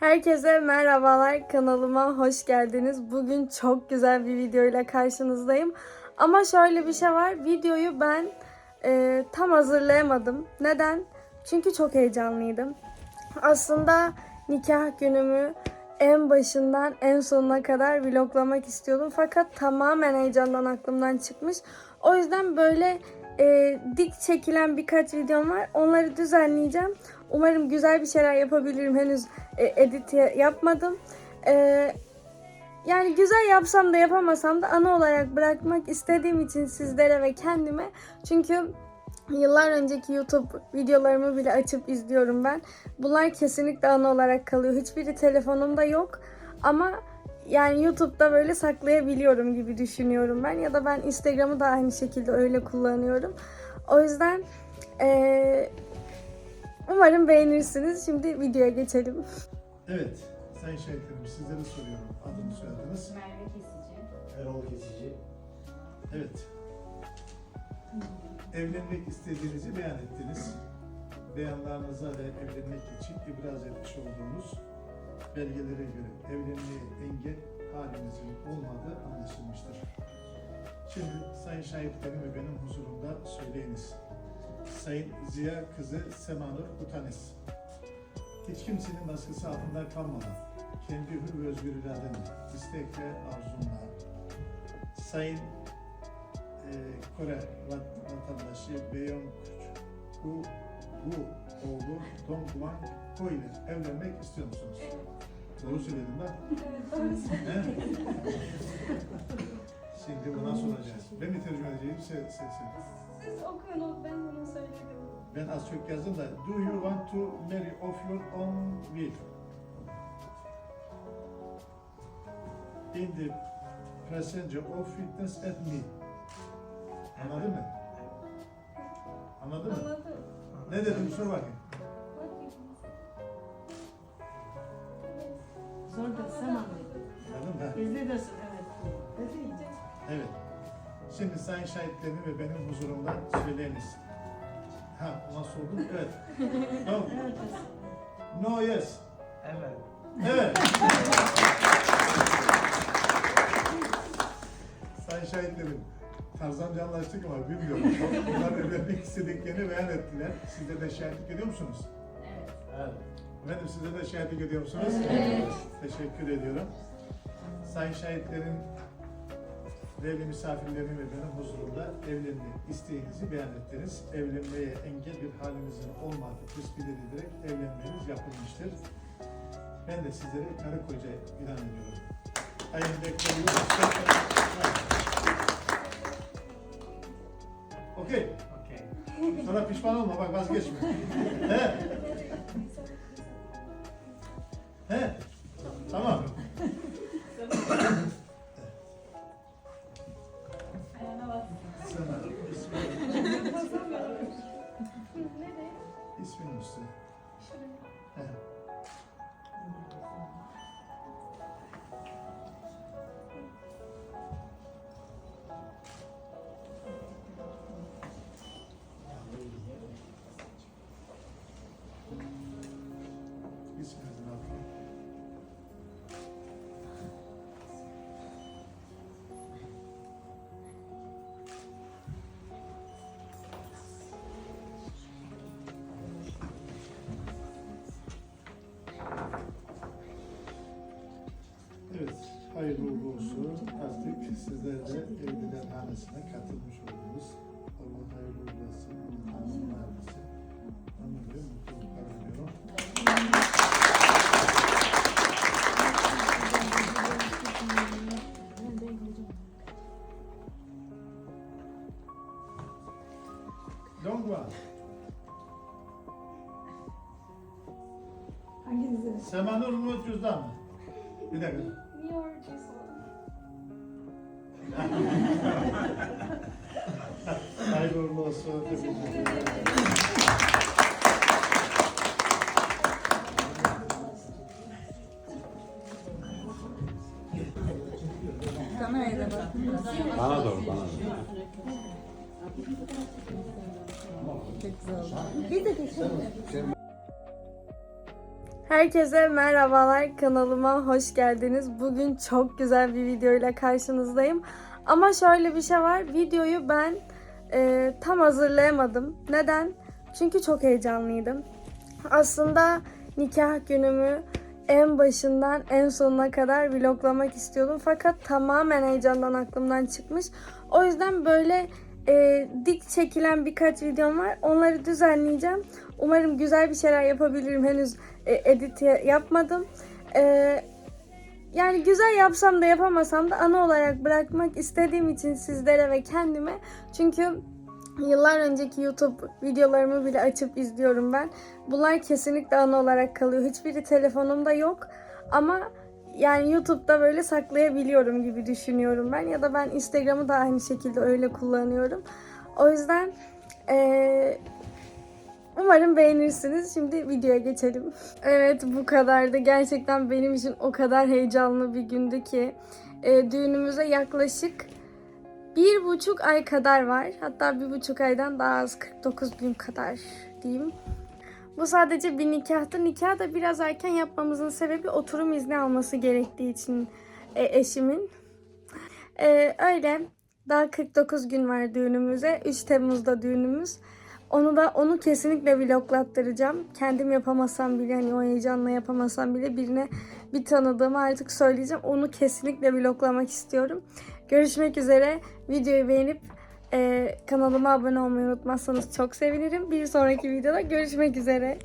Herkese merhabalar kanalıma hoş geldiniz. Bugün çok güzel bir videoyla karşınızdayım. Ama şöyle bir şey var. Videoyu ben e, tam hazırlayamadım. Neden? Çünkü çok heyecanlıydım. Aslında nikah günümü en başından en sonuna kadar vloglamak istiyordum. Fakat tamamen heyecandan aklımdan çıkmış. O yüzden böyle e, dik çekilen birkaç videom var. Onları düzenleyeceğim. Umarım güzel bir şeyler yapabilirim. Henüz e, edit ya- yapmadım. E, yani güzel yapsam da yapamasam da ana olarak bırakmak istediğim için sizlere ve kendime. Çünkü yıllar önceki YouTube videolarımı bile açıp izliyorum ben. Bunlar kesinlikle ana olarak kalıyor. Hiçbiri telefonumda yok. Ama yani YouTube'da böyle saklayabiliyorum gibi düşünüyorum ben. Ya da ben Instagram'ı da aynı şekilde öyle kullanıyorum. O yüzden eee, umarım beğenirsiniz. Şimdi videoya geçelim. Evet, Sayın Şehitlerim sizlere soruyorum. Adını soyadınız. Merve Kesici. Erol Kesici. Evet. Evlenmek istediğinizi beyan ettiniz. Beyanlarınıza ve evlenmek için ibraz etmiş olduğunuz belgelere göre evlenmeye engel halinizin olmadığı anlaşılmıştır. Şimdi Sayın Şahitlerim ve benim huzurumda söyleyiniz. Sayın Ziya kızı Semanur Utanes. Hiç kimsenin baskısı altında kalmadan, kendi hür ve özgür iradenle, istek ve arzunla, Sayın e, Kore vat- vatandaşı Beyon Bu Bu oğlu Dong Guan Ko ile evlenmek istiyor musunuz? Doğru söyledim ben. He? Şimdi buna soracağız. Ben mi tercüme edeceğim? Sen, sen, sen. Siz okuyun, ben bunu söyledim. Ben az çok yazdım da Do you want to marry of your own will? In the presence of witness at me. Anladın mı? Anladın mı? Anladım. Ne dedim sor bakayım. Zor da sen anladın. Mı? De evet. Dedi. Evet. Şimdi sayın şahitlerim ve benim huzurumda söyleyiniz. Ha ona sordum. Evet. No. No yes. Evet. Evet. Sayın şahitlerim, Tarzanca anlaştık ama bilmiyorum. Bunlar evlenmek istediklerini beyan ettiler. Siz de de şahitlik ediyor musunuz? Evet. Evet. Efendim siz de şahitlik ediyor musunuz? Evet. Teşekkür ediyorum. Sayın şahitlerin, değerli misafirlerim ve benim huzurumda evlenme isteğinizi beyan ettiniz. Evlenmeye engel bir halinizin olmadığı tespit edilerek evlenmeniz yapılmıştır. Ben de sizlere karı koca ilan ediyorum. Ayın bekliyorum. Okey. Okey. Sonra pişman olma bak vazgeçme. He? He? Tamam. Ayağına bas. Sana ismin üstü. He. Sizler de evliler hanesine katılmış oldunuz. Allah hayırlı uğurlu olsun. Hanımın ailesi. Ömür ve mutluluklar diliyorum. Dongguan, Hanginizi? Semanur mu cüzdan mı? Bir dakika. Olsun. Bana doğru, bana doğru. Her Herkese merhabalar kanalıma hoş geldiniz. Bugün çok güzel bir videoyla karşınızdayım. Ama şöyle bir şey var. Videoyu ben e, tam hazırlayamadım. Neden? Çünkü çok heyecanlıydım. Aslında nikah günümü en başından en sonuna kadar vloglamak istiyordum. Fakat tamamen heyecandan aklımdan çıkmış. O yüzden böyle e, dik çekilen birkaç videom var. Onları düzenleyeceğim. Umarım güzel bir şeyler yapabilirim. Henüz e, edit ya- yapmadım. E, yani güzel yapsam da yapamasam da ana olarak bırakmak istediğim için sizlere ve kendime. Çünkü yıllar önceki YouTube videolarımı bile açıp izliyorum ben. Bunlar kesinlikle ana olarak kalıyor. Hiçbiri telefonumda yok. Ama yani YouTube'da böyle saklayabiliyorum gibi düşünüyorum ben. Ya da ben Instagram'ı da aynı şekilde öyle kullanıyorum. O yüzden eee Umarım beğenirsiniz. Şimdi videoya geçelim. Evet bu kadardı. Gerçekten benim için o kadar heyecanlı bir gündü ki. E, düğünümüze yaklaşık bir buçuk ay kadar var. Hatta bir buçuk aydan daha az 49 gün kadar diyeyim. Bu sadece bir nikahtı. Nikah da biraz erken yapmamızın sebebi oturum izni alması gerektiği için e, eşimin. E, öyle. Daha 49 gün var düğünümüze. 3 Temmuz'da düğünümüz. Onu da onu kesinlikle vloglattıracağım. Kendim yapamasam bile hani o heyecanla yapamasam bile birine bir tanıdığımı artık söyleyeceğim. Onu kesinlikle vloglamak istiyorum. Görüşmek üzere. Videoyu beğenip e, kanalıma abone olmayı unutmazsanız çok sevinirim. Bir sonraki videoda görüşmek üzere.